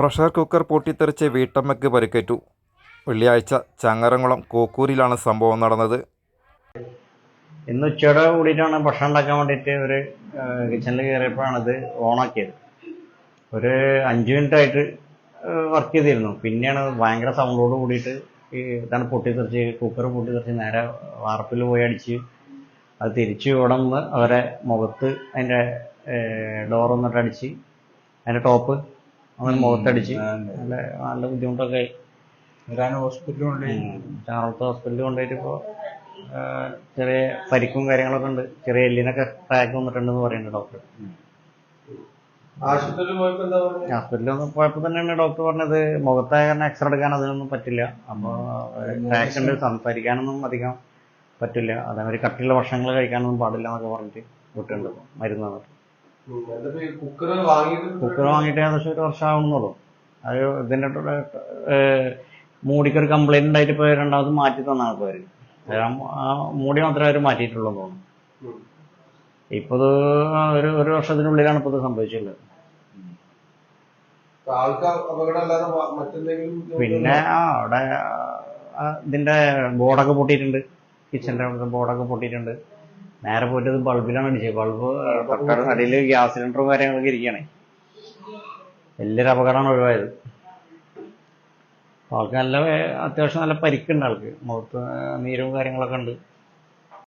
Pressure cooker പൊട്ടിത്തെറിച്ച് വീട്ടമ്മയ്ക്ക് പരിക്കേറ്റു. വെള്ളിയാഴ്ച ചങ്ങരംകുളം കോക്കൂരിലാണ് സംഭവം നടന്നത്. ഇന്ന് ഉച്ചയോടെ കൂടിയിട്ടാണ് ഭക്ഷണം ഉണ്ടാക്കാൻ വേണ്ടിയിട്ട് ഒരു കിച്ചണിൽ കയറിയപ്പോഴാണ് ഇത് ഓണാക്കിയത്. ഒരു അഞ്ച് മിനിറ്റ് ആയിട്ട് വർക്ക് ചെയ്തിരുന്നു. പിന്നെയാണ് ഭയങ്കര സൗണ്ടോട് കൂടിയിട്ട് ഈ ഇതാണ് പൊട്ടിത്തെറിച്ച് കുക്കർ പൊട്ടിത്തെറിച്ച് നേരെ വാർപ്പിൽ പോയി അടിച്ച് അത് തിരിച്ചു ഉടന്ന് അവരെ മുഖത്ത് അതിന്റെ ഡോർ വന്നിട്ട് അടിച്ച് അതിന്റെ ടോപ്പ് അവൻ മുഖത്തടിച്ച്. നല്ല നല്ല ബുദ്ധിമുട്ടൊക്കെ ആയി. ഹോസ്പിറ്റലിൽ കൊണ്ടുപോയി? ചാറളത്ത് ഹോസ്പിറ്റലിൽ കൊണ്ടുപോയിട്ട് ഇപ്പോൾ ചെറിയ പരിക്കും കാര്യങ്ങളൊക്കെ ഉണ്ട്. ചെറിയ എല്ലിനൊക്കെ ക്രാക്ക് വന്നിട്ടുണ്ടെന്ന് പറയുന്നുണ്ട് ഡോക്ടർ ഹോസ്പിറ്റലിൽ പോയപ്പോൾ തന്നെയാണ് ഡോക്ടർ പറഞ്ഞത്. മുഖത്തായ കാരണം എക്സ്റേ എടുക്കാൻ അതിനൊന്നും പറ്റില്ല. അപ്പോൾ ഉണ്ട് സംസാരിക്കാനൊന്നും അധികം പറ്റില്ല. അതേമാതിരി കട്ടിയുള്ള ഭക്ഷണങ്ങൾ കഴിക്കാനൊന്നും പാടില്ല എന്നൊക്കെ പറഞ്ഞിട്ട് വിട്ടിട്ടുണ്ട് മരുന്ന് തന്നിട്ട്. കുക്കർ വാങ്ങിയിട്ട് ഏകദേശം ഒരു വർഷം അത് മൂടിക്ക് മൂടിക്കൊരു കംപ്ലൈന്റ് ഉണ്ടായിട്ട് പോയ രണ്ടാമത് മാറ്റി തന്നാണ് ഇപ്പോൾ അവർ. ആ മൂടി മാത്രമേ അവർ മാറ്റിയിട്ടുള്ളൂ തോന്നുന്നു. ഇപ്പൊ ഒരു ഒരു വർഷത്തിനുള്ളിലാണ് ഇപ്പോൾ ഇത് സംഭവിച്ചിട്ടുള്ളത്. ഇപ്പൊ പിന്നെ ആ അവിടെ ഇതിന്റെ ബോർഡൊക്കെ പൊട്ടിയിട്ടുണ്ട്. കിച്ചന്റെ ബോർഡൊക്കെ പൊട്ടിയിട്ടുണ്ട്. നേരെ പോയിട്ട് ബൾബിലാണ് അടിച്ചത്. ബൾബ് അടിയിൽ ഗ്യാസ് സിലിണ്ടറും കാര്യങ്ങളൊക്കെ ഇരിക്കുകയാണ് വലിയൊരു അപകടമാണ് ഒഴിവായത്. ആൾക്ക് നല്ല അത്യാവശ്യം നല്ല പരിക്കുണ്ട് ആൾക്ക്. മുഖത്ത് നീരും കാര്യങ്ങളൊക്കെ ഉണ്ട്.